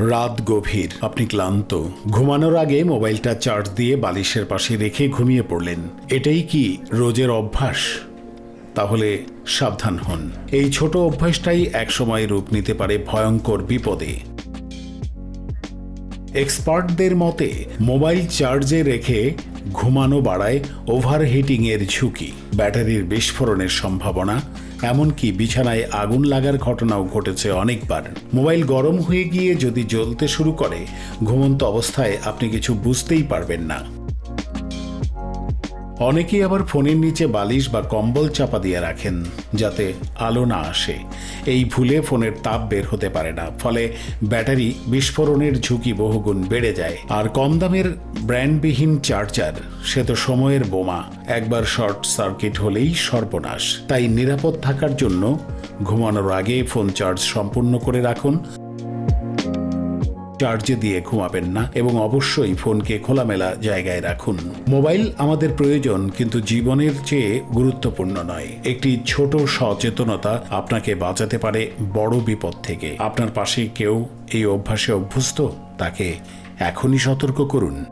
রাত গভীর। আপনি ক্লান্ত। ঘুমানোর আগে মোবাইলটা চার্জ দিয়ে বালিশের পাশে রেখে ঘুমিয়ে পড়লেন। এটাই কি রোজের অভ্যাস? তাহলে সাবধান হন। এই ছোট অভ্যাসটাই একসময় রূপ নিতে পারে ভয়ঙ্কর বিপদে। এক্সপার্টদের মতে, মোবাইল চার্জে রেখে ঘুমানো বাড়ায় ওভারহিটিংয়ের ঝুঁকি, ব্যাটারির বিস্ফোরণের সম্ভাবনা, এমনকি বিছানায় আগুন লাগার ঘটনাও ঘটেছে অনেকবার। মোবাইল গরম হয়ে গিয়ে যদি জ্বলতে শুরু করে, ঘুমন্ত অবস্থায় আপনি কিছু বুঝতেই পারবেন না। অনেকেই আবার ফোনের নিচে বালিশ বা কম্বল চাপা দিয়ে রাখেন, যাতে আলো না আসে। এই ভুলে ফোনের তাপ বের হতে পারে না, ফলে ব্যাটারি বিস্ফোরণের ঝুঁকি বহুগুণ বেড়ে যায়। আর কম দামের ব্র্যান্ডবিহীন চার্জার, সে তো সময়ের বোমা। একবার শর্ট সার্কিট হলেই সর্বনাশ। তাই নিরাপদ থাকার জন্য ঘুমানোর আগে ফোন চার্জ সম্পূর্ণ করে রাখুন। চার্জে দিয়ে ঘুমাবেন না এবং অবশ্যই ফোনকে খোলামেলা জায়গায় রাখুন। মোবাইল আমাদের প্রয়োজন, কিন্তু জীবনের চেয়ে গুরুত্বপূর্ণ নয়। একটি ছোট সচেতনতা আপনাকে বাঁচাতে পারে বড় বিপদ থেকে। আপনার পাশে কেউ এই অভ্যাসে অভ্যস্ত? তাকে এখনই সতর্ক করুন।